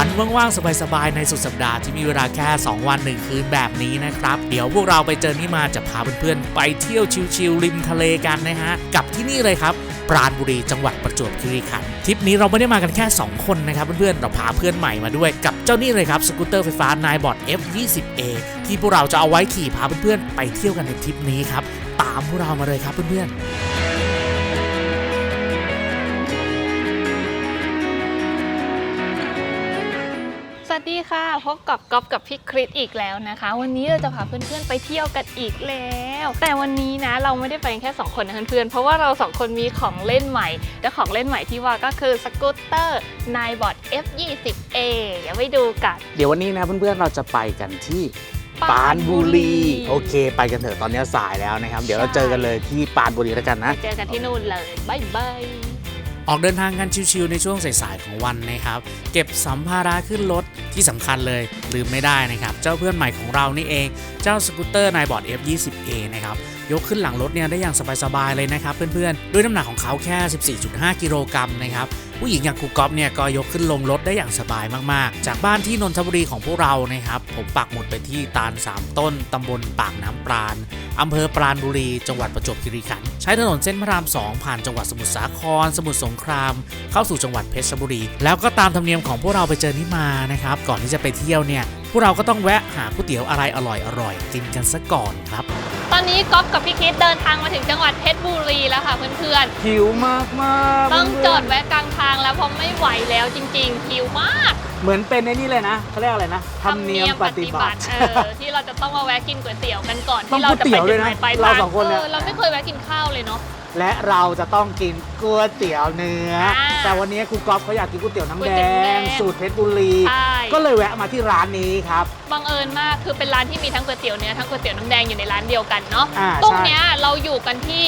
วันว่างๆ สบายๆ ในสุดสัปดาห์ที่มีเวลาแค่ 2 วัน 1 คืนแบบนี้นะครับ เดี๋ยวพวกเราไปเจอนี่มาจะพาเพื่อนๆ ไปเที่ยวชิลๆริมทะเลกันนะฮะ กับที่นี่เลยครับปราณบุรีจังหวัดประจวบคีรีขันธ์ทริปนี้เราไม่ได้มากันแค่ 2 คนนะครับเพื่อนๆเราพาเพื่อนใหม่มาด้วยกับเจ้านี่เลยครับสกูตเตอร์ไฟฟ้านายบอด F20A ที่พวกเราจะเอาไว้ขี่พาเพื่อนๆไปเที่ยวกันในทริปนี้ครับตามพวกเรามาเลยครับเพื่อนๆ สวัสดีค่ะ พบกับก๊อฟกับพี่คริสอีกแล้วนะคะ วันนี้เราจะพาเพื่อนๆไปเที่ยวกันอีกแล้ว แต่วันนี้นะเราไม่ได้ไปกันแค่ 2 คนนะเพื่อนๆเพราะว่าเราสองคนมีของเล่นใหม่และของเล่นใหม่ที่ว่าก็คือสกูตเตอร์นายบอด F20A เดี๋ยวไปดูกัน เดี๋ยววันนี้นะเพื่อนๆเราจะไปกันที่ปราณบุรีโอเค ไปกันเถอะตอนนี้สายแล้วนะครับ เดี๋ยวเราเจอกันเลยที่ปราณบุรีแล้วกันนะไปเจอกันที่นู่นเลยบายบาย ออกเดินทางกันชิวๆในช่วงสายๆของวันนะครับ เก็บสัมภาระขึ้นรถที่สำคัญเลยลืมไม่ได้นะครับ เจ้าเพื่อนใหม่ของเรานี่เอง เจ้าสกูตเตอร์นายบอร์ด F20A นะครับ ยกขึ้นหลังรถเนี่ยได้อย่างสบายๆเลยนะครับเพื่อนๆ ด้วยน้ำหนักของเขาแค่ 14.5 กิโลกรัมนะครับผู้หญิงอย่างครูก๊อฟเนี่ยก็ยกขึ้นลงรถได้อย่างสบายมากๆ จากบ้านที่นนทบุรีของพวกเรานะครับผมปักหมุดไปที่ตาลสามต้นตำบลปากน้ำปราณอำเภอปราณบุรี จังหวัดประจวบคีรีขันธ์ใช้ถนนเส้นพระราม 2 ผ่านจังหวัดสมุทรสาคร สมุทรสงคราม เข้าสู่จังหวัดเพชรบุรี แล้วก็ตามธรรมเนียมของพวกเราไปเจอนี่มานะครับก่อนที่จะไปเที่ยวเนี่ย พวกเราก็ต้องแวะหาก๋วยเตี๋ยวอะไรอร่อยๆกินกันซะก่อนครับ ตอนนี้ก๊อฟกับพี่คริสเดินทางมาถึงจังหวัดเพชรบุรีแล้วค่ะเพื่อนๆหิวมากมากต้องจอดแวะกลางทางแล้วเพราะไม่ไหวแล้วจริงๆหิวมากเหมือนเป็นในนี่เลยนะเขาเรียกอะไรนะเออที่เราจะต้องมาแวะกินก๋วยเตี๋ยวกันก่อนต้องที่เราจะไปก๋วยเตี๋ยวด้วยนะจุดหมายปลายเราทางสองคนเนี่ย เออเราไม่เคยแวะกินข้าวเลยเนาะ และเราจะต้องกินก๋วยเตี๋ยวเนื้ออ่าแต่วันนี้ครูก๊อฟเขาอยากกินก๋วยเตี๋ยวน้ำก๋วยแดเตี๋ยวน้ำแดง งสูตรเพชรบุรี ใช่ ก็เลยแวะมาที่ร้านนี้ครับ บังเอิญมากคือเป็นร้านที่มีทั้งก๋วยเตี๋ยวเนื้อทั้งก๋วยเตี๋ยวน้ำแดงอยู่ในร้านเดียวกันเนาะอ่าตรงใช่เนี้ยเราอยู่กันที่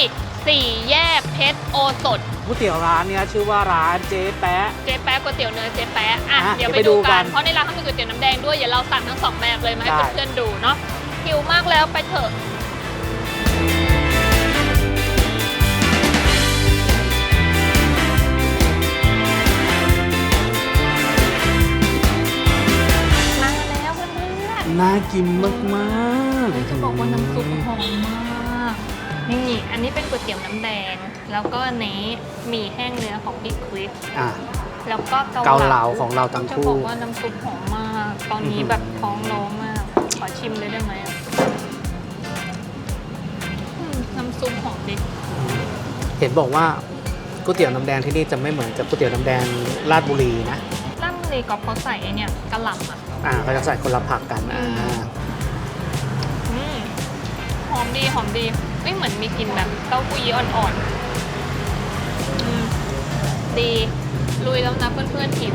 สี่แยกเพชรโอสถก๋วยเตี๋ยวร้านเนี้ยชื่อว่าร้านเจ๊แปะ เจ๊แป๊ะก๋วยเตี๋ยวเนื้อเจ๊แป๊ะอะอะเดี๋ยวเดี๋ยวไปไปดูดูกักันนเพราะในร้านเขามีก๋วยเตี๋ยวน้ำแดงด้วยเดี๋ยวเราสั่งทั้งสองแบบเลยมาให้ได้ เพื่อนๆดูเนาะหิวมากแล้วไปเถอะมา นๆน่ากินมากมากจะบอกว่าน้ำซุปหอมมาก นี่อันนี้เป็นก๋วยเตี๋ยวน้ำแดง แล้วก็อันนี้หมีแห้งเนื้อของบิ๊กควิดอะ แล้วก็เกาเหลาของเราทั้งจะคู่บอกว่าน้ำซุปหอมมาก ตอนนี้อื้อหือแบบท้องร้องมาก ขอชิมเลยได้ไหมอะอืมน้ำซุปหอมดิเห็นบอกว่าก๋วยเตี๋ยวน้ำแดงที่นี่จะไม่เหมือนกับก๋วยเตี๋ยวน้ำแดงราชบุรีนะร้านเลยก็เขาใส่ไอเนี่ยกระหล่ำอะ อ่าเขาจะใส่คนละผักกันอ่าอืมหอมดีหอมดีไม่เหมือนมีกลิ่นแบบเต้าหู้ยี้อ่อนๆอืมดีลุยแล้วนะเพื่อนๆทิม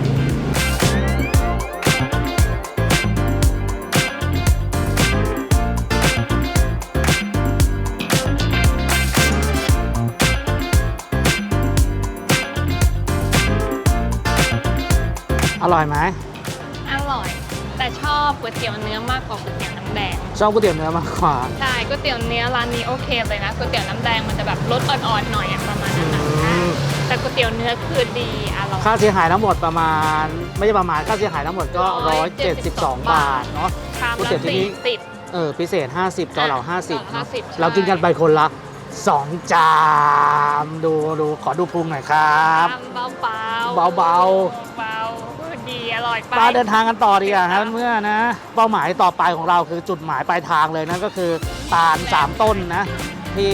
อร่อยไหมอร่อย แต่ชอบก๋วยเตี๋ยวเนื้อมากกว่าก๋วยเตี๋ยวน้ำแดง ชอบก๋วยเตี๋ยวเนื้อมากกว่าใช่ก๋วยเตี๋ยวเนื้อร้านนี้โอเคเลยนะก๋วยเตี๋ยวน้ำแดงมันจะแบบรสอ่อนๆหน่อยอะประมาณนั้นนะอืมแต่ก๋วยเตี๋ยวเนื้อคือดีอร่อย ค่าเสียหายทั้งหมดประมาณ ไม่ใช่ประมาณค่าเสียหายทั้งหมมดก็ 172 บาทเนาะชามก๋วยละเตี๋ยวที่สี่นี่สิบ เออพิเศษ 50เกาเหลาอะ50เนอะ50ใช่ เรากินกันไปคนละ 2 จานดูดูขอดูพุงหน่อยครับเบาเบาเบาเบาๆดี อร่อยไปป้าเดินทางกันต่อดีกว่าครับเมื่อนะ เป้าหมายต่อไปของเราคือจุดหมายปลายทางเลยนั่นก็คือตาลสามต้นนะ ที่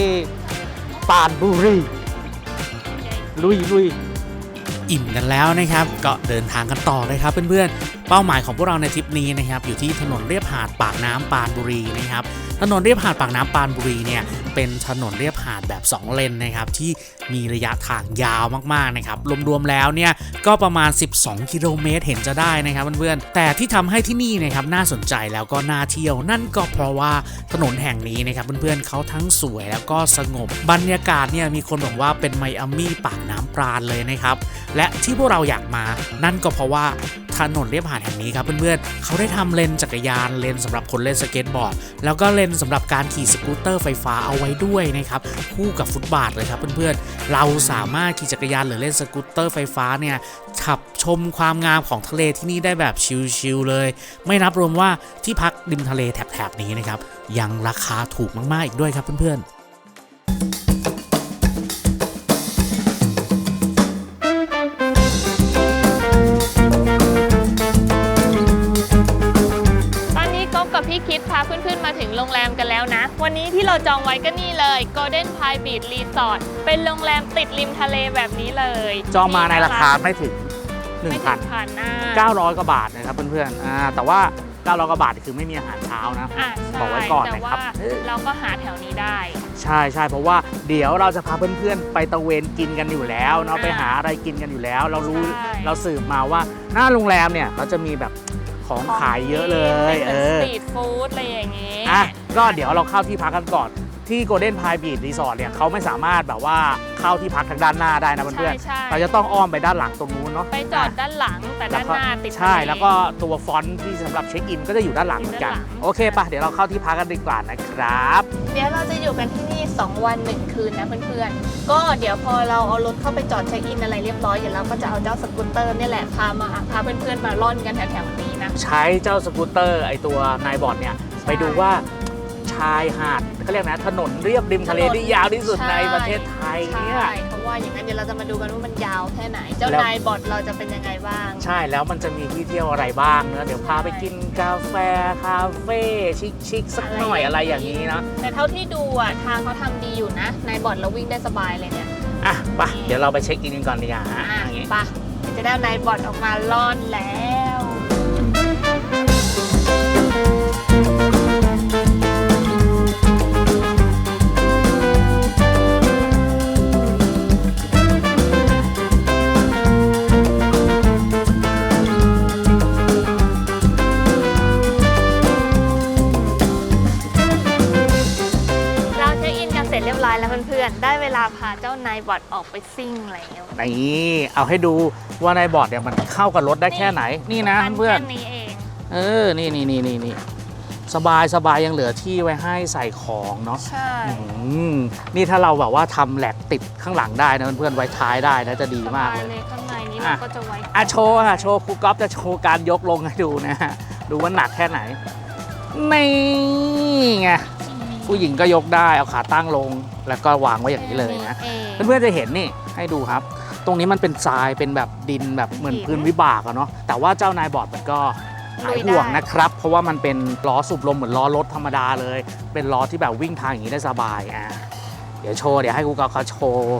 ปานบุรีลุยลุย อิ่มกันแล้วนะครับ ก็เดินทางกันต่อเลยครับเพื่อนๆ เป้าหมายของพวกเราในทริปนี้นะครับอยู่ที่ถนนเรียบหาดปากน้ำปานบุรีนะครับถนนเรียบหาดปากน้ำปานบุรีเนี่ยเป็นถนนเรียบหาดแบบ 2 เลนนะครับที่มีระยะทางยาวมากๆนะครับรวมๆแล้วเนี่ยก็ประมาณ 12 กิโลเมตรเห็นจะได้นะครับเพื่อนๆแต่ที่ทำให้ที่นี่นะครับน่าสนใจแล้วก็น่าเที่ยว นั่นก็เพราะว่าถนนแห่งนี้นะครับเพื่อนๆเขาทั้งสวยแล้วก็สงบบรรยากาศเนี่ยมีคนบอกว่าเป็นไมอามี่ปากน้ำปราณเลยนะครับและที่พวกเราอยากมานั่นก็เพราะว่า ถนนเลียบหาดแห่งนี้ครับเพื่อนๆเขาได้ทำเลนจักรยานเลนสำหรับคนเล่นสเก็ตบอร์ด แล้วก็เลนสำหรับการขี่สกูตเตอร์ไฟฟ้าเอาไว้ด้วยนะครับคู่กับฟุตบาทเลยครับเพื่อนๆเราสามารถขี่จักรยานหรือเล่นสกูตเตอร์ไฟฟ้าเนี่ยขับชมความงามของทะเลที่นี่ได้แบบชิลๆเลย ไม่นับรวมว่าที่พักริมทะเลแถบๆนี้นะครับยังราคาถูกมากๆอีกด้วยครับเพื่อนๆ โรงแรมกันแล้วนะ วันนี้ที่เราจองไว้ก็นี่เลย Golden Pie Beach Resort เป็นโรงแรมติดริมทะเลแบบนี้เลยจองมาในราคาไม่ถึง ไม่ถึง1,000 พันอะ900กว่าบาทนะครับเพื่อนๆอ่าแต่ว่า 900กว่าบาทคือไม่มีอาหารเช้านะ อะบอกใช่ไว้ก่อนแต่นะครับ ว่าเออเราก็หาแถวนี้ได้ ใช่ใช่เพราะว่าเดี๋ยวเราจะพาเพื่อนๆ ไปตะเวนกินกันอยู่แล้วเนาะอ่าไปหาอะไรกินกันอยู่แล้ว เรารู้ใช่ เราสืบมาว่าหน้าโรงแรมเนี่ยเขาจะมีแบบ ของขายเยอะเลยเป็นเอสอตรีทฟู้ดอะไรอย่างงี้อะก็เดี๋ยวเราเข้าที่พักกันก่อน ที่ Golden Pie Beach Resort เนี่ยเขาไม่สามารถแบบว่าเข้าที่พักทางด้านหน้าได้นะเพื่อนใช่ๆเราจะต้องอ้อมไปด้านหลังตรงนู้นเนาะไปจอดด้านหลังแต่ด้านหน้าติดทะเลใช่แล้วก็ตัวฟอนต์ที่สำหรับเช็คอินก็จะอยู่ด้านหลังเหมือนกันอยู่ด้านหลังโอเคปะเดี๋ยวเราเข้าที่พักกันดีกว่านะครับ เดี๋ยวเราจะอยู่กันที่นี่ 2 วัน 1 คืนนะเพื่อนๆก็เดี๋ยวพอเราเอารถเข้าไปจอดเช็คอินอะไรเรียบร้อยเดี๋ยวเราก็จะเอาเจ้าสกูตเตอร์เนี่ยแหละพามาพาเพื่อนๆมาล่อนกันแถวๆนี้ นะ ใช้เจ้าสกูตเตอร์ไอตัวนายบอร์ดเนี่ยไปดูว่าชายหาดเขาเรียกนะถนนเรียบริมทะเลที่ยาวที่สุดใช่ ในประเทศไทยเนี่ย ใช่เพราะว่าอย่างนั้นเดี๋ยวเราจะมาดูกันว่ามันยาวแค่ไหน เจ้าแล้ว นายบอทเราจะเป็นยังไงบ้าง ใช่แล้วมันจะมีที่เที่ยวอะไรบ้างเนอะเดี๋ยวพาไปกินกาแฟคาเฟ่ชิคๆสักหน่อยอะไรอย่างนี้เนาะแต่เท่าที่ดูอะทางเขาทำดีอยู่นะ นายบอทเราวิ่งได้สบายเลยเนี่ยอะไปเดี๋ยวเราไปเช็คอินกันก่อนดีกว่าฮะอะอย่างงี้ ไปะจะได้เอานายบอทออกมาล่อนแล้ เวลาพาเจ้านายบอทออกไปซิ่งแล้วนี่เอาให้ดูว่านายบอร์ดเนี่ยมันเข้ากับรถได้แค่ไหนนี่นะเพื่อน แค่นี้เองเออ นี่นี่นี่นี่นี่สบายสบายยังเหลือที่ไว้ให้ใส่ของเนาะใช่ อืมนี่ถ้าเราแบบว่าทำแหลกติดข้างหลังได้นะเพื่อนๆไว้ท้ายได้นะจะดีมากสบเลยเลยข้างในนี้อะเราก็จะไว้อะโชว์อะโชว์ครูก๊อฟจะโชว์การยกลงให้ดูนะฮะ ดูว่าหนักแค่ไหน นี่ไง ผู้หญิงก็ยกได้เอาขาตั้งลง แล้วก็วางไว้อย่างนี้เลยนะเองเพื่อนๆจะเห็นนี่ให้ดูครับ ตรงนี้มันเป็นทรายเป็นแบบดินแบบเหมือนพื้นวิบากอะเนาะแต่ว่าเจ้านายบอร์ดมันก็หายห่วงนะครับ เพราะว่ามันเป็นล้อสูบลมเหมือนล้อรถธรรมดาเลย เป็นล้อที่แบบวิ่งทางอย่างนี้ได้สบายอะเดี๋ยวโชว์เดี๋ยวให้กูกอฟเขาโชว์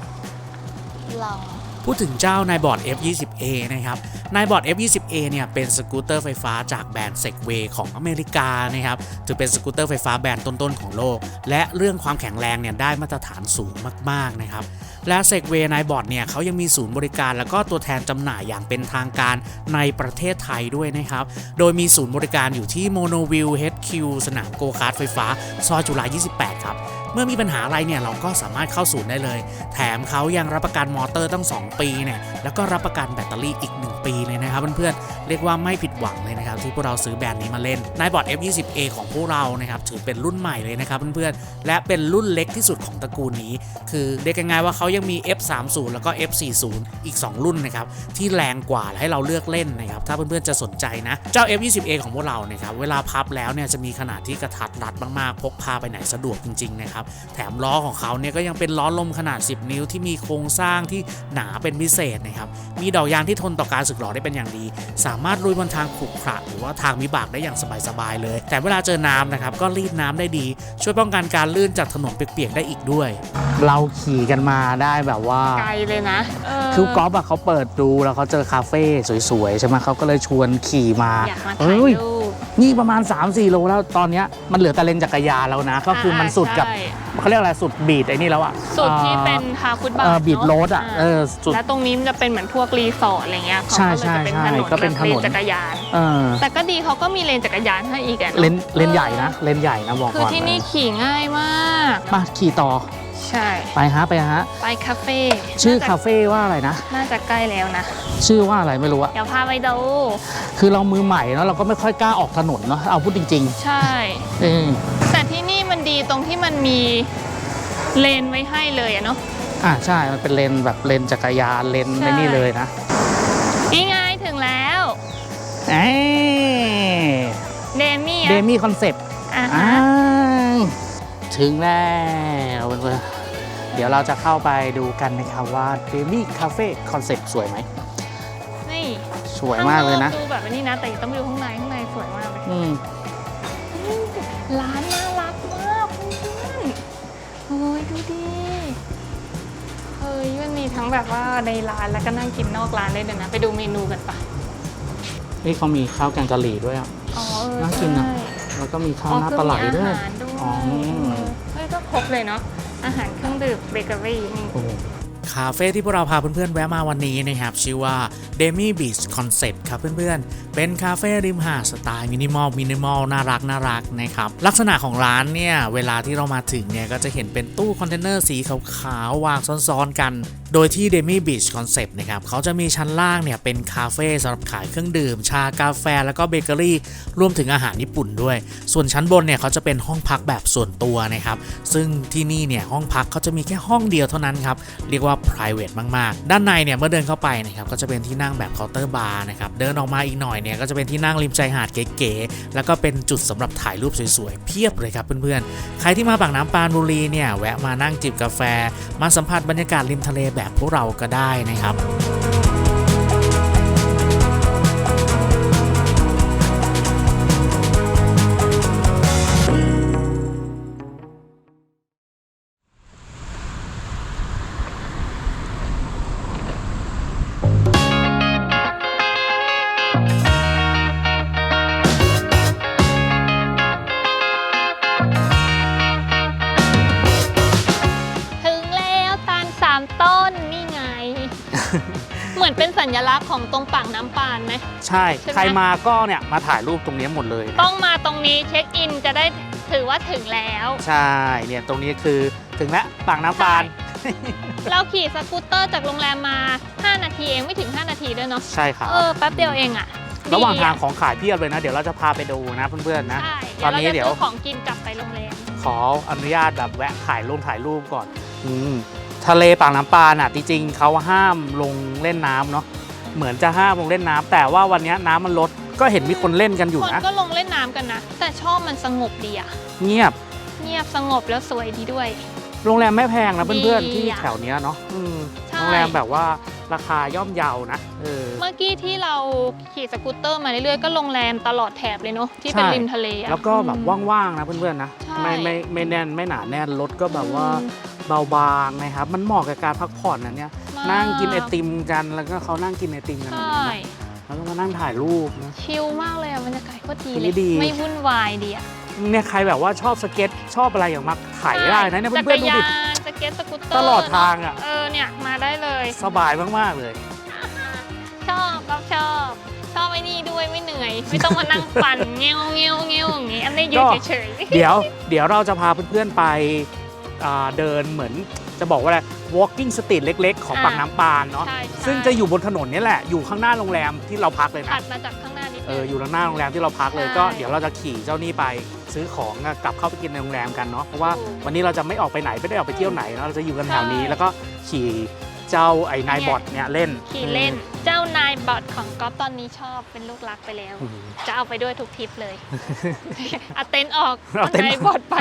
ลอง พูดถึงเจ้านายบอร์ด F20A นะครับนายบอร์ด F20A เนี่ยเป็นสกูตเตอร์ไฟฟ้าจากแบรนด์ Segway ของอเมริกานะครับถือเป็นสกูตเตอร์ไฟฟ้าแบรนด์ต้นๆของโลก และเรื่องความแข็งแรงเนี่ยได้มาตรฐานสูงมากๆนะครับและ Segway นายบอร์ดเนี่ยเขายังมีศูนย์บริการแล้วก็ตัวแทนจำหน่ายอย่างเป็นทางการในประเทศไทยด้วยนะครับ โดยมีศูนย์บริการอยู่ที่โมโนวิล HQ สนามโกคาร์ทไฟฟ้า ซอยจุฬา28 ครับ เมื่อมีปัญหาอะไรเนี่ยเราก็สามารถเข้าศูนย์ได้เลย แถมเขายังรับประกันมอเตอร์ตั้ง 2 ปีเนี่ยแล้วก็รับประกันแบตเตอรี่อีก 1 ปีเลยนะครับเพื่อนๆเรียกว่าไม่ผิดหวังเลยนะครับที่พวกเราซื้อแบรนด์นี้มาเล่นนายบอร์ด F20A ของพวกเรานะครับถือเป็นรุ่นใหม่เลยนะครับเพื่อนๆและเป็นรุ่นเล็กที่สุดของตระกูลนี้ คือเรียกง่ายๆว่าเขายังมี F30 แล้วก็ F40 อีก 2 รุ่นนะครับที่แรงกว่าให้เราเลือกเล่นนะครับถ้าเพื่อนๆจะสนใจนะเจ้า F20A ของพวกเรานะครับเวลาพับแล้วเนี่ยจะมีขนาดที่กระทัดรัดมากๆพกพาไปไหนสะดวกจริงๆนะครับแถมล้อของเขาเนี่ยก็ยังเป็นล้อลมขนาด 10 นิ้วที่มีโครงสร้างที่หนาเป็นพิเศษนะครับมีดอกยางที่ทนต่อการสึกหรอได้เป็นอย่างดี สามารถลุยบนทางขรุขระหรือว่าทางวิบากได้อย่างสบายๆเลย แต่เวลาเจอน้ำนะครับก็รีดน้ำได้ดี ช่วยป้องกันการลื่นจากถนนเปียกๆได้อีกด้วย เราขี่กันมาได้แบบว่าไกลเลยนะเคือกอล์ฟอะเขาเปิดดูแล้วเขาเจอคาเฟ่สวยๆใช่ไหมเขาก็เลยชวนขี่มาอยากมาเอ้ถ่ายยรูปนี่ประมาณ 3-4 โลแล้วตอนเนี้ยมันเหลือแต่เลนจักรยานแล้วนะ ก็คือมันสุดกับใช่เขาเรียกอะไรสุดบีดไอ้นี่แล้วอะสุดที่เป็นทางฟุตบาทเออบีดเนโรดอะเออสุด แล้วตรงนี้มันจะเป็นเหมือนพวกรีสอร์ทอะไรเงี้ยเขาใช่ก็เลยจะเป็นใช่ถนนก็เป็นถนน แบบเลจักรยาน เออแต่ก็ดีเขาก็มีเลนจักรยานให้อีกอะเลนเลนใหญ่นะเลนใหญ่นะบอกคือก่อนที่นี่ขี่ง่ายมาก มาขี่ต่อใใช่ ไปฮะไปฮะ ไปคาเฟ่ชื่อน่จะคาเฟ่ว่าอะไรนะ น่าจะใกล้แล้วนะ ชื่อว่าอะไรไม่รู้อะเดี๋ยวพาไปดู คือเรามือใหม่เนาะเราก็ไม่ค่อยกล้าออกถนนเนาะเอาพูดจริงใช่ๆเออแต่ที่นี่มัน ดีตรงที่มันมีเลนไว้ให้เลยอะเนาะ อะใช่ มันเป็นเลนแบบเลนจักรยานเลนใช่ไม่นี่เลยนะนี่ไงถึงแล้วเอ้ยเดมี่เดอะมี่คอนเซปต์อะอ่าฮะถึงแล้วเพื่อนๆเดี๋ยวเราจะเข้าไปดูกันนะครับว่าเดมี่คาเฟ่คอนเซปต์สวยไหม นี่สวยมากเลยนะ ข้งอกดูแบบนี้นะ แต่ต้องไปดูข้างในข้างในสวยมากเลยอืมร้านน่า ทั้งแบบว่าในร้านแล้วก็นั่งกินนอกร้านได้ด้วยนะ ไปดูเมนูกันปะนี่เขามีข้าวแกงกะหรี่ด้วยอะ อ๋อเออน่ากินอะ ใช่ แล้วก็มีข้าอ๋วอหน้าคือปลาไหลมีด้วยอาหารด้วยอ๋อเฮ้ยก็ครบเลยเนาะ อาหารเครื่องดื่มเบเกอรี่นี่ โอ้คาเฟ่ที่พวกเราพาเพื่อนๆแวะมาวันนี้นะครับ ชื่อว่า Demi Beach Concept ครับเพื่อนๆ เป็นคาเฟ่ริมหาดสไตล์มินิมอลมินิมอลน่ารักน่ารักนะครับ ลักษณะของร้านเนี่ย เวลาที่เรามาถึงเนี่ย ก็จะเห็นเป็นตู้คอนเทนเนอร์สีขาวๆ วางซ้อนๆกัน โดยที่ Demi Beach Concept นะครับเขาจะมีชั้นล่างเนี่ยเป็นคาเฟ่สำหรับขายเครื่องดื่ม ชากาแฟ แล้วก็เบเกอรี่ รวมถึงอาหารญี่ปุ่นด้วย ส่วนชั้นบนเนี่ยเขาจะเป็นห้องพักแบบส่วนตัวนะครับ ซึ่งที่นี่เนี่ยห้องพักเขาจะมีแค่ห้องเดียวเท่านั้นครับ เรียกว่า private มาก ๆ ด้านในเนี่ยเมื่อเดินเข้าไปนะครับก็จะเป็นที่นั่งแบบเคาน์เตอร์บาร์นะครับ เดินออกมาอีกหน่อยเนี่ยก็จะเป็นที่นั่งริมชายหาดเก๋ ๆ แล้วก็เป็นจุดสำหรับถ่ายรูปสวย ๆ เพียบเลยครับเพื่อน ๆ ใครที่มาปากน้ำปานบุรีเนี่ยแวะมานั่งจิบกาแฟ มาสัมผัสบรรยากาศริมทะเลแบบพวกเราก็ได้นะครับ ของตรงปากน้ำปานไหม ใช่ ใช่ไหม ใครมาก็เนี่ยมาถ่ายรูปตรงนี้หมดเลยต้องมาตรงนี้เช็คอินจะได้ถือว่าถึงแล้ว ใช่เนี่ยตรงนี้คือถึงแล้วปากน้ำปาน เราขี่สกูตเตอร์จากโรงแรมมา 5 นาทีเองไม่ถึง 5 นาทีด้วยเนาะใช่ครับ เออแป๊บเดียวเองอะระหว่างดีทางอะของขายเพียบเลยนะ เดี๋ยวเราจะพาไปดูนะเพื่อนๆนะ ใช่ตอนนี้เดี๋เดี๋ยยววเราจะซื้อของกินกลับไปโรงแรมขออนุญาตแบบแวะถ่ายรูปถ่ายรูปก่อน อืมทะเลปากน้ำปานอะจริงๆเขาห้ามลงเล่นน้ำเนาะ เหมือนจะห้ามลงเล่นน้ำแต่ว่าวันนี้น้ำมันลดก็เห็นมีคนเล่นกันอยู่คนนะ ก็ลงเล่นน้ำกันนะ แต่ชอบมันสงบดีอะเงียบเงียบสงบแล้วสวยดีด้วย โรงแรมไม่แพงนะเพื่อนดีๆที่อะแถวเนี้ยเนาะอืมใช่ โรงแรมแบบว่าราคาย่อมเยานะเออ เมื่อกี้ที่เราขี่สกูตเตอร์มาเรื่อยๆก็โรงแรมตลอดแถบเลยเนาะที่เป็นใช่ ริมทะเลอะ แล้วก็แบบอืมว่างๆนะเพื่อนๆนะใช่ ไม่ไม่ไม่แน่นไม่หนาแน่นรถก็แบบว่าอืมเบาบางนะครับ มันเหมาะกับการพักผ่อนนะเนี่ยมาก นั่งกินไอติมกันแล้วก็เขานั่งกินไอติมกันใชแบบนี้่นะแล้วก็มานั่งถ่ายรูปนะ ชิลมากเลยอะบรรยากาศก็ดีเลย ดี ไม่วุ่นวายดีอะเนี่ยใครแบบว่าชอบสเก็ตชอบอะไรอย่างมาถ่ายได้นะเนี่ยเพื่อนๆดูจักรดิยานสเก็ตสกูตเตอร์ตลอดทางอะเออเนี่ยมาได้เลย สบายมากๆเลย ชอบก็ชอบ ชอบไอ้นี่ด้วยไม่เหนื่อย ไม่ต้องมานั่งปั่น เงี้ยวเงี้ยวเงี้ยวอย่างงี้อันนี้ยืนก็ เฉยเดี๋ยวเดี๋ยวเราจะพาเพื่อนๆไปอ่าเดินเหมือน จะบอกว่าอะไร walking street เล็ก ๆ ของปากน้ำปานๆเนาะ ใช่ใช่ซึ่งจะอยู่บนถนนนี่แหละ อยู่ข้างหน้าโรงแรมที่เราพักเลยนะถัดมาจากข้างหน้านิดเอนึองอยู่ข้างหน้าโรงแรมที่เราพักเลย ใช่ก็เดี๋ยวเราจะขี่เจ้านี่ไปซื้อของอะกลับเข้าไปกินในโรงแรมกันเนาะ เพราะว่าถูกวันนี้เราจะไม่ออกไปไหน ไม่ได้ออกไปเที่ยวไหนเนอะเราจะอยู่กันแถวนี้ ใช่แล้วก็ขี่เจ้าไอ้นายเนี่ยบอทเนี่ยเล่นขี่เล่น เจ้านายบอทของก๊อฟตอนนี้ชอบเป็นลูกรักไปแล้วอืมจะเอาไปด้วยทุกทริปเลยเอาเต็นท์ออกเอาเต็นท์นายบอทไป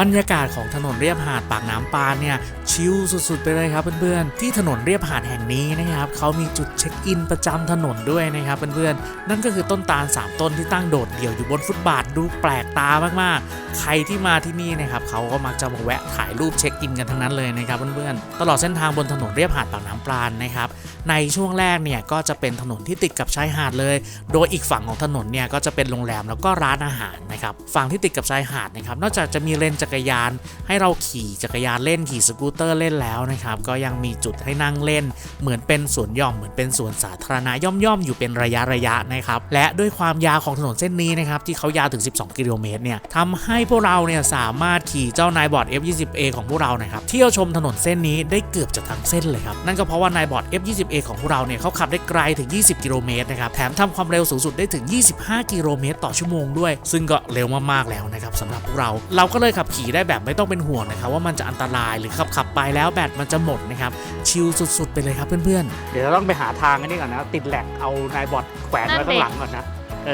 บรรยากาศของถนนเรียบหาดปากน้ำปานเนี่ยชิลสุดๆไปเลยครับเพื่อนๆที่ถนนเรียบหาดแห่งนี้นะครับเขามีจุดเช็คอินประจำถนนด้วยนะครับเพื่อนๆนั่นก็คือต้นตาลสามต้นที่ตั้งโดดเดี่ยวอยู่บนฟุตบาทดูแปลกตามากๆ ใครที่มาที่นี่นะครับเขาก็มักจะมาแวะถ่ายรูปเช็คอินกันทั้งนั้นเลยนะครับเพื่อนๆตลอดเส้นทางบนถนนเรียบหาดปากน้ำปานนะครับ ในช่วงแรกเนี่ยก็จะเป็นถนนที่ติดกับชายหาดเลย โดยอีกฝั่งของถนนเนี่ยก็จะเป็นโรงแรมแล้วก็ร้านอาหารนะครับฝั่งที่ติดกับชายหาดนะครับนอกจากจะมีเลนจักรยาน ให้เราขี่จักรยานเล่นขี่สกูตเตอร์เล่นแล้วนะครับก็ยังมีจุดให้นั่งเล่น เหมือนเป็นสวนหย่อมเหมือนเป็นสวนสาธารณะย่อมๆอยู่เป็นระยะระยะนะครับและด้วยความยาวของถนนเส้นนี้นะครับที่เขายาวถึง 12 กิโลเมตรเนี่ยทำให้พวกเราเนี่ยสามารถขี่เจ้านายบอร์ด F20A ของพวกเรานะครับเที่ยวชมถนนเส้นนี้ได้เกือบจะทั้งเส้นเลยครับนั่นก็เพราะว่านายบอร์ด F20A ของพวกเราเนี่ยเขาขับได้ไกลถึง 20 กิโลเมตรนะครับแถมทำความเร็วสูงสุดได้ถึง 25 กิโลเมตรต่อชั่วโมงด้วย ซึ่งก็เร็วมากๆแล้วนะครับสำหรับพวกเรา เราก็เลยขับขี่ได้แบบไม่ต้องเป็นห่วงนะครับว่ามันจะอันตรายหรือขับขับไปแล้วแบตมันจะหมดนะครับชิลสุดๆไปเลยครับเพื่อนๆ เดี๋ยวเราต้องไปหาทางอันนี้ก่อนนะติดแหลกเอานายบอร์ดแขวนไว้ข้างหลังก่อนนะ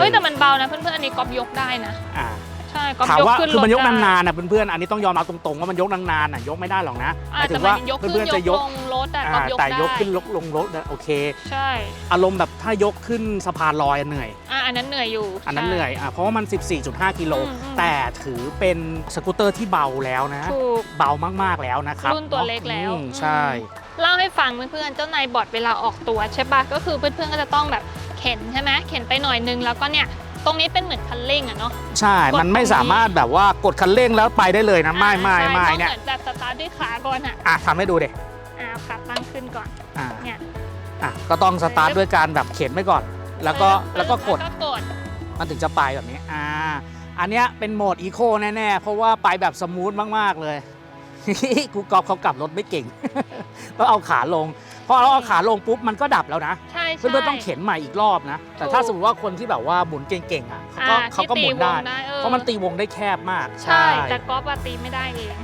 เฮ้ยแต่มันเบานะเพื่อนๆอันนี้ก๊อฟยกได้นะอ่า ใช่ก๊อฟถามยกว่าขึ้นคือมันยกรถได้ นานๆนะเพื่อนๆอันนี้ต้องยอมรับตรงๆว่ามันยกนานๆน่ะยกไม่ได้หรอกนะหอะมายถึแต่งมัว่านยกขึ้นเพื่อนๆยจะกยลกงรถอะอ่าก๊อฟยกแต่ได้ยกขึ้นลงลงรถนะโอเค ใช่อารมณ์แบบถ้ายกขึ้นสะพานลอยอะเหนื่อย อะอันนั้นเหนื่อยอยู่อันนั้นใช่ เหนื่อยอะเพราะว่ามัน 14.5 กิโล อืมอืม แต่ถือเป็นสกูตเตอร์ที่เบาแล้วนะ ถูก เบามากๆแล้วนะครับรุ่นตัวเล็กแล้ว อืมใช่ เล่าให้ฟังเพื่อนๆ เจ้านายบอร์ดเวลาออกตัวใช่ปะก็คือเพื่อนๆ ก็จะต้องแบบเข็นใช่ไหมเข็นไปหน่อยนึงแล้วก็เนี่ย ตรงนี้เป็นเหมือนคันเร่งอะเนาะ ใช่ กดมันไม่ตรงนี้ สามารถแบบว่ากดคันเร่งแล้วไปได้เลยนะ ไม่ไม่อ่าไม่ใช่ต้องเนี่ยเหมือนแบบสตาร์ทด้วยขาก่อนอะอะทำให้ดูเด็อ่าเอาขาตั้งขึ้นก่อนอ่าเนี่ยอะก็ต้องสตาร์ทด้วยการแบบเข็นไว้ก่อน แล้วก็ปึ๊บแล้วก็กด แล้วก็กด มันถึงจะไปแบบนี้ อ่า อันเนี้ยเป็นโหมดอีโคแน่ๆ เพราะว่าไปแบบสมูทมากๆเลย กูกอบเขากลับรถไม่เก่งก็เอาขาลง พอเราเอาขาลงปุ๊บมันก็ดับแล้วนะใช่ใช่ เพื่อนๆต้องเข็นใหม่อีกรอบนะ แต่ถ้าสมมติว่าคนที่แบบว่าหมุนเก่งๆอะเขาก็อ่เขาก็หมุนที่ตีวได้งออ เพราะมันตีวงได้แคบมากใช่ แต่ก๊อฟอะตีไม่ได้เอง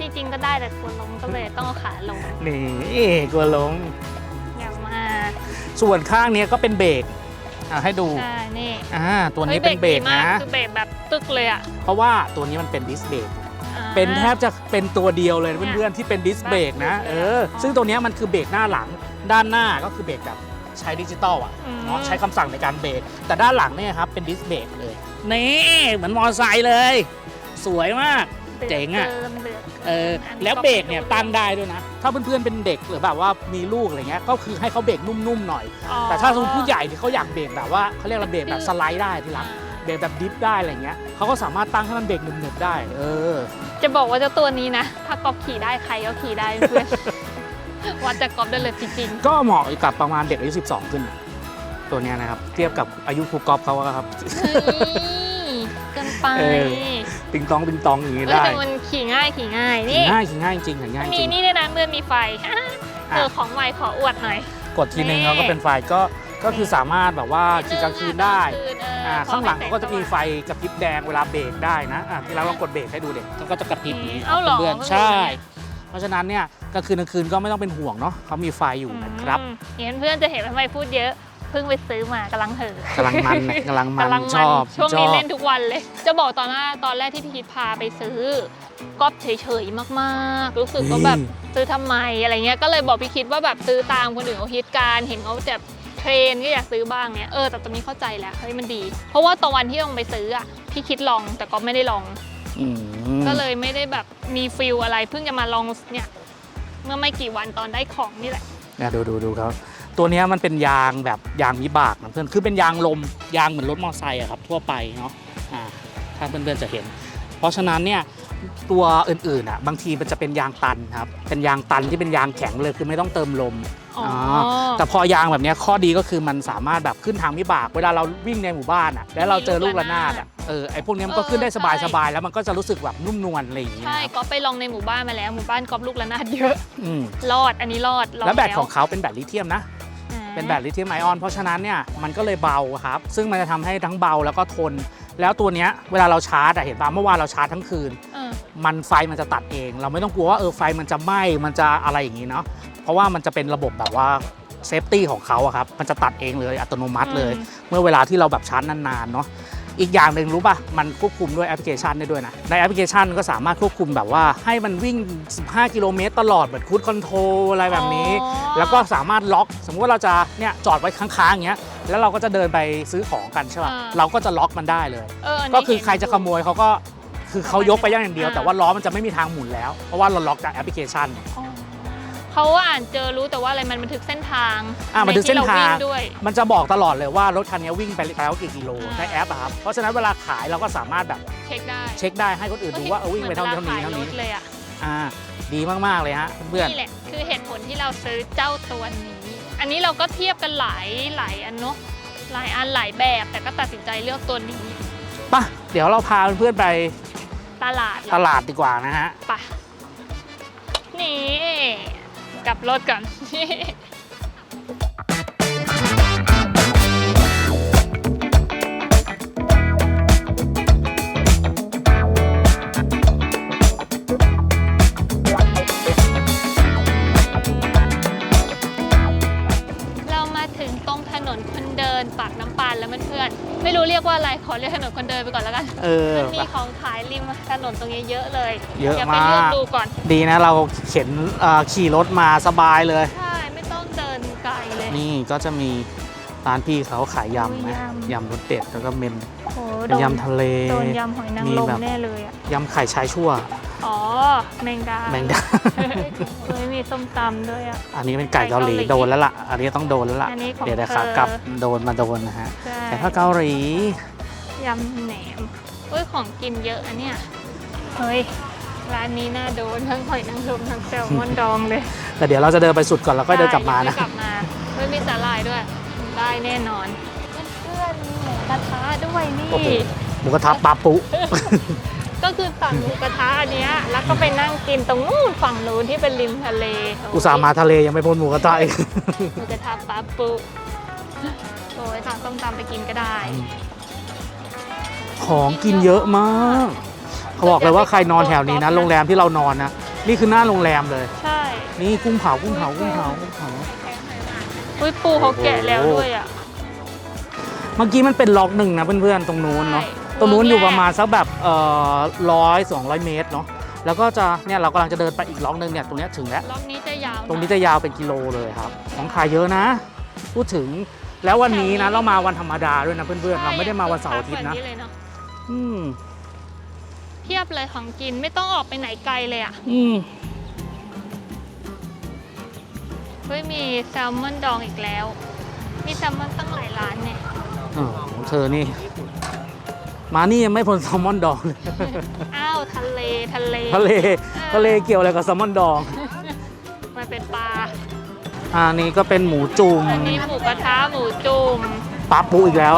จริงๆก็ได้แต่กลัวล้มก็เลยต้องเอาขาลงนี่กลัวลง อย่ามาส่วนข้างเนี้ยก็เป็นเบรกอะให้ดูใช่นี่อ่าตัวนี้ฮ้ยเป็นเบรกดีมานะ คือเบรกแบบตึกเลยอะเพราะว่าตัวนี้มันเป็นดิสเบรกอ่า เป็นแทบจะเป็นตัวเดียวเลยเนี่ยเพื่อนๆที่เป็นดิสเบรกนะแบบเอออ๋อซึ่งตัวเนี้ยมันคือเบรกหน้าหลังด้านหน้าก็คือเบรกแบบใช้ดิจิตอลอะอืมเนาะใช้คำสั่งในการเบรกแต่ด้านหลังเนี่ยครับเป็นดิสเบรกเลยนี่เหมือนมอไซค์เลย สวยมากเจ๋งอะเดินเดือดเอออันนี้แล้วเบรกเนี่ยก็ไม่รู้ตั้งได้ด้วยนะ ถ้าเพื่อนๆเป็นเด็กหรือแบบว่ามีลูกอะไรเงี้ยก็คือให้เขาเบรกนุ่มๆหน่อยอ๋อแต่ถ้าสมมติผู้ใหญ่ที่เขาอยากเบรกแบบว่าเขาเรียกอะไรเบรกแบบสไลด์ได้ที่รักอ่าเบรกแบบดิฟได้อะไรเงี้ยเขาก็สามารถตั้งให้มันเบรกหนึบๆได้ เออ จะบอกว่าเจ้าตัวนี้นะ ถ้ากอบขี่ได้ใครก็ขี่ได้เพื่อน วัดจากกอบได้เลยจริงก็เหมาะกับประมาณเด็กอายุ 12 ขึ้น ตัวเนี้ยนะครับ เทียบกับอายุครูกอล์ฟเขาอะครับ ๆเฮ้ยเกินไปเออ ติงตองติงตองอย่างนี้เอ้ยได้แต่มันขี่ง่ายขี่ง่ายขี่นี่ง่ายขี่ง่ายจริงขี่ง่ายจมีริงนี่ด้วยนะเมื่อนมีไฟเออของใหม่ขออวดหน่อย กดทีนึงนี่เขาก็เป็นไฟก็ ก็คือสามารถแบบว่าขี่กลางคืนได้กลางคืนเอออ่าพอข้างหลังให้เขาก็จะมีแสงสไฟว่างกระพริบแดงเวลาเบรกได้นะอะที่เราลองกดเบรกให้ดูเด็กเขาก็จะกระพริบอย่างนี้เอ้าเหรอเพื่อนเพิ่งรู้ๆใช่เนี่ยเพราะฉะนั้นเนี่ยกลางคืนกลางคืนก็ไม่ต้องเป็นห่วงเนาะเขามีไฟอยู่นะครับอืมเห็นเพื่อนจะเห็นทำไมพูดเยอะเพิ่งไปซื้อมากำลังเห่อะกำลังมันนะกำลังมันกำลังชมันอบช่วงชนี้อบเล่นทุกวันเลย จะบอกตอนหน้าตอนแรกที่พี่คิดพาไปซื้อก็เฉยๆมากๆ รู้สึกว่าแบบซื้อทำไมอะไรเงี้ยก็เลยบอกพี่คิดว่าแบบซื้อตามคนอื่นเขาฮิตการเห็นเขาแบบ เทรนก็อยากซื้อบ้างเนี้ยเออแต่ตอนนี้เข้าใจแล้วเฮ้ยมันดี เพราะว่าตอนวันที่ลงไปซื้ออะพี่คิดลองแต่ก็ไม่ได้ลอง อืมก็เลยไม่ได้แบบมีฟิลอะไรเพิ่งจะมาลองเนี่ยเมื่อไม่กี่วันตอนได้ของนี่แหละ เนี่ยดูดูดูครับ ตัวเนี้ยมันเป็นยางแบบยางวิบากนะเพื่อนคือเป็นยางลมยางเหมือนรถมอเตอร์ไซค์อะครับทั่วไปเนาะอ่าถ้าเพื่อนๆจะเห็น เพราะฉะนั้นเนี่ย ตัวอื่นๆอะบางทีมันจะเป็นยางตันครับเป็นยางตันที่เป็นยางแข็งเลยคือไม่ต้องเติมลมอ๋อแต่พอยางแบบเนี้ยข้อดีก็คือมันสามารถแบบขึ้นทางวิบาก เวลาเราวิ่งในหมู่บ้านอะแล้วเราเจอลูกระนาดอะเออไอพวกเนี้ยมันก็ขึ้นได้สบายๆแล้วมันก็จะรู้สึกแบบนุ่มนวลอะไรอย่างเงี้ยใช่ครับก็ไปลองในหมู่บ้านมาแล้วหมู่บ้านกอบลูกระนาดเยอะอืมรอดอันนี้รอดลองแล้วแบตของเขาเป็นแบตลิเธียมนะ อ่าเป็นแบตลิเธียมไอออน เพราะฉะนั้นเนี่ยมันก็เลยเบาครับ ซึ่งมันจะทำให้ทั้งเบาแล้วก็ทน แล้วตัวเนี้ยเวลาเราชาร์จอะเห็นป่ะเมื่อวานเราชาร์จทั้งคืนเออ มันไฟมันจะตัดเอง เราไม่ต้องกลัวว่าเออไฟมันจะไหม้มันจะอะไรอย่างนี้เนาะเพราะว่ามันจะเป็นระบบแบบว่าเซฟตี้ของเขาอะครับมันจะตัดเองเลยอัตโนมัติเลย เมื่อเวลาที่เราแบบชาร์จนานๆเนาะอีกอย่างหนึ่งรู้ป่ะ มันควบคุมด้วยแอปพลิเคชันได้ด้วยนะ ในแอปพลิเคชันก็สามารถควบคุมแบบว่าให้มันวิ่ง 15 กิโลเมตรตลอดเหมือนคูดคอนโทรอะไรแบบนี้อ๋อแล้วก็สามารถล็อก สมมติว่าเราจะเนี่ยจอดไว้ค้างๆอย่างเงี้ย แล้วเราก็จะเดินไปซื้อของกันใช่ป่ะอ่าเราก็จะล็อกมันได้เลยเอออันนี้ก็คือเห็นใครจะขโมยเขาก็ คือเขายกไปอย่างเดียวอ่าแต่ว่าล้อมันจะไม่มีทางหมุนแล้ว เพราะว่าเราล็อกจากแอปพลิเคชันอ๋อเขาอ่านเจอรู้แต่ว่าอะไรมันบันทึกเส้นทางอะบันทึกเส้นทาง ใที่รวิ่ด้วย มันจะบอกตลอดเลยว่ารถคันนี้วิ่งไปแล้วกี่กิโลอ่า ในแอปอะครับ เพราะฉะนั้นเวลาขายเราก็สามารถแบบเช็คได้เช็คได้ให้คนอื่นดูว่าเออวิ่งไปเท่านี้เท่านี้เท่านี้หมือวลขยรถเลยอะอ่า ดีมาก ๆ เลยฮะเพื่อนนี่แหละคือเหตุผลที่เราซื้อเจ้าตัวนี้ อันนี้เราก็เทียบกันหลายหลายอันเนาะหลายอันหลายแบบแต่ก็ตัดสินใจเลือกตัวนี้ ๆป่ะ เดี๋ยวเราพาเพื่อนๆไป ตลาดเหรอตลาดดีกว่านะฮะ ไปะนี่ กลับรถก่อน ไม่รู้เรียกว่าอะไรขอเรียกถนนคนเดินไปก่อนแล้วกันเออ มันมีป่ะของขายริมถนนตรงนี้เยอะเลยเยอะดี๋วไปเลือกมาก ดูก่อน ดีนะเราเข็นเอ่อขี่รถมาสบายเลย ใช่ ไม่ต้องเดินไกลเลย นี่ก็จะมีร้านพี่เขาขายยำนะโอ้ยยำ ยำรสเด็ดแล้วก็เมนโอ้เป็นยำทะเล โดนยำหอยนางมีรมแบบแน่เลยอะ ยำไข่ชายชั่ว อ๋อ แมงดาแมงดา เฮ้ยมีส้มตำด้วยอะ อันนี้เป็นไก่เกาหลีไก่เกาหลีโดนแล้วล่ะ อันนี้ต้องโดนแล้วล่ะ อันนี้ของเดี๋ยวเดี๋ยวเธอขากลับโดนมาโดนนะฮะใช่แต่ถ้าเกาหลี ยำแหนมเฮ้ยของกินเยอะอันเนี้ยเฮ้ย ร้านนี้น่าโดนทั้งหอยนางรมทั้งแซลมอนดองเลยแต่เดี๋ยวเราจะเดินไปสุดก่อนแล้วก็เดินกลับมานะใช่เดี๋ยวกลับมาเฮ้ยมีสาหร่ายด้วย ได้แน่นอน เพื่อนๆมีหมูกระทะด้วยนี่ โอ้โห หมูกระทะปาปุ ก็คือสั่งหมูกระทะอันเนี้ยแล้วก็ไปนั่งกินตรงนู้นฝั่งนู้นที่เป็นริมทะเลอุตส่าห์มาทะเลยังไม่พ้นหมูกระทะอีกหมูกระทะปั๊บปุโอ้ยสั่งส้มตำไปกินก็ได้ ของกินเยอะมากเขาบอกเลยว่าใครนอนแถวนี้นะโรงแรมที่เรานอนนะนี่คือหน้าโรงแรมเลย ใช่ นี่กุ้งเผากุ้งเผากุ้งเผากุ้งเผาอุ้ยปูเขาแกะแล้วด้วยอะเมื่อกี้มันเป็นล็อกหนึ่งนะเพื่อนๆตรงนู้นเนาะใช่ ตรงนู้นอยู่ประมาณสักแบบเอ่อร้อยสองร้อยเมตรเนาะแล้วก็จะเนี่ยเรากำลังจะเดินไปอีกล็อกหนึ่งเนี่ยตรงเนี้ยถึงแล้ว ล็อกนี้จะยาวตรงนี้จะยาวเป็นกิโลเลยครับ ของขายเยอะนะ พูดถึงแล้ววันนี้นะ เรามาวันธรรมดาด้วยนะเพื่อนๆ เราไม่ได้มาวันเสาร์อาทิตย์นะ ใช่เลยเนาะอืม เทียบเลยของกินไม่ต้องออกไปไหนไกลเลยอะอืม เฮ้ยมีแซลมอนดองอีกแล้ว มีแซลมอนตั้งหลายร้านเนี่ยอ๋อของเธอนี่ มานี่ยังไม่พ้นแซลมอนดองเลยอ้าวทะเลทะเล ทะเลทะเลเกี่ยวอะไรกับแซลมอนดอง มันเป็นปลาอันนี้ก็เป็นหมูจุ่มอันนี้หมูกระทะหมูจุ่มปลาปูอีกแล้ว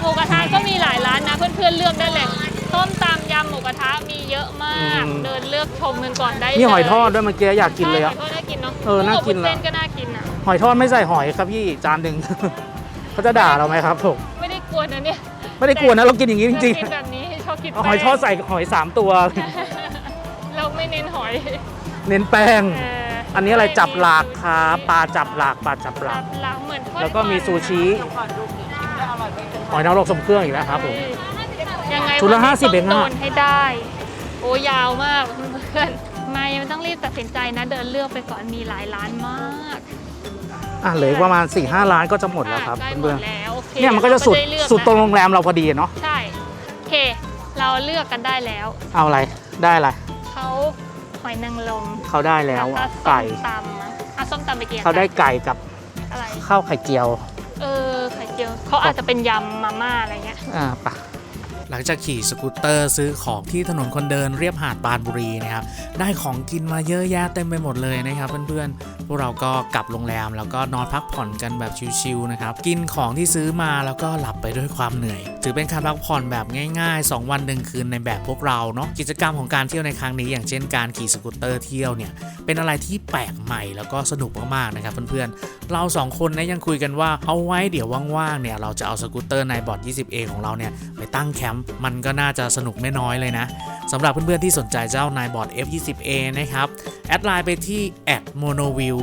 หมูกระทะก็มีหลายร้านนะ เพื่อนๆเลือกได้เลยต้มตำยำหมูกระทะมีเยอะมาก อืม เดินเลือกชมกันก่อนได้นี่หอยทอดเลด้วยเมื่อกี้อยากกินเลยอะใช่หอยทอดน่ากินเนาะเออน่ากินหมูละเส้นก็น่ากินอะหอยทอดไม่ใส่หอยครับพี่จานหนึ่ง เขาจะด่าเราไหมครับผม ไม่ได้กลัวนะเรากินอย่างนี้จริงชอบกินแบบนี้ชอบกินๆเอาหอยทอดใส่หอยสามตัว เราไม่เน้นหอย เน้นแป้งเอันนี้อะไรจับหลากครับปลาจับหลากปลาจับหลาจักบหลังเหมือนทอดแล้วก็มีซูชิหอยนางรมสมเครื่องอีกแล้วครับผมยังไงชุดละวันนี้50เองต้อะโดนให้ได้ โอ้ยาวมากเพื่อนๆมายังไม่ต้องรีบตัดสินใจนะเดินเลือกไปก่อนมีหลายร้านมาก อะเหลืออีกประมาณ4ี่ห้าล้านก็จะหมดแล้วครับใกล้หมเพื่อดนแล้วโอเคๆเนี่ยมันก็จะสุดเราไเลือกสุดตรงนะโรงแรมเราพอดีเนาะใช่โอเค เราเลือกกันได้แล้ว เอาอะไรได้อะไรเขาหอยนางรมเขาได้แล้วก็อะส้มไก่ตำอะอะส้มตำไปเกียเขาได้ไก่กับอะไรข้าวไข่เจียว เออไข่เจียวเขาอาจจะเป็นยำมาม่าอะไรเงี้ยอ่าปะ หลังจากขี่สกูตเตอร์ซื้อของที่ถนนคนเดินเรียบหาดบานบุรีนะครับ ได้ของกินมาเยอะแยะเต็มไปหมดเลยนะครับเพื่อนๆ พวกเราก็กลับโรงแรมแล้วก็นอนพักผ่อนกันแบบชิลๆนะครับ กินของที่ซื้อมาแล้วก็หลับไปด้วยความเหนื่อย ถือเป็นการพักผ่อนแบบง่ายๆ 2 วันหนึ่งคืนในแบบพวกเราเนาะ กิจกรรมของการเที่ยวในครั้งนี้ อย่างเช่นการขี่สกูตเตอร์เที่ยวเนี่ย เป็นอะไรที่แปลกใหม่แล้วก็สนุกมากๆนะครับเพื่อนๆ เราสองคนนะยังคุยกันว่าเอาไว้เดี๋ยวว่างๆเนี่ยเราจะเอาสกูตเตอร์ในบอร์ด 20A ของเราเนี่ยไปตั้งแคมปมันก็น่าจะสนุกไม่น้อยเลยนะสำหรับเพื่อนๆที่สนใจเจ้านายบอร์ด F20A นะครับ แอดไลน์ไปที่ @monoview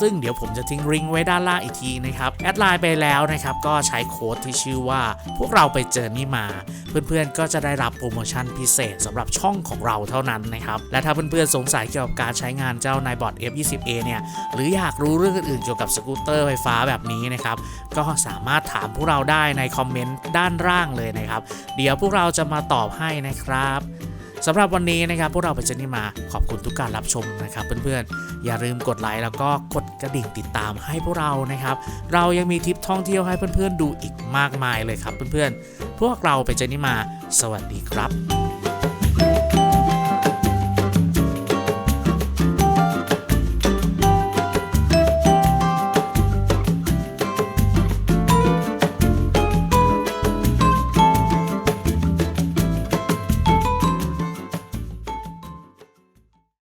ซึ่งเดี๋ยวผมจะทิ้งลิงไว้ด้านล่างอีกทีนะครับ แอดไลน์ไปแล้วนะครับ ก็ใช้โค้ดที่ชื่อว่าพวกเราไปเจอนี่มา เพื่อนๆก็จะได้รับโปรโมชั่นพิเศษสำหรับช่องของเราเท่านั้นนะครับ และถ้าเพื่อนๆสงสัยเกี่ยวกับการใช้งานเจ้านายบอร์ด F20A เนี่ยหรืออยากรู้เรื่องอื่นๆเกี่ยวกับสกูตเตอร์ไฟฟ้าแบบนี้นะครับก็สามารถถามพวกเราได้ในคอมเมนต์ด้านล่างเลยนะครับ เดี๋ยวพวกเราจะมาตอบให้นะครับสำหรับวันนี้นะครับพวกเราไปเจนี่มาขอบคุณทุกการรับชมนะครับเพื่อนๆ อย่าลืมกดไลค์แล้วก็กดกระดิ่งติดตามให้พวกเรานะครับ เรายังมีทริปท่องเที่ยวให้เพื่อนๆดูอีกมากมายเลยครับเพื่อนๆ พวกเราไปเจนี่มา สวัสดีครับ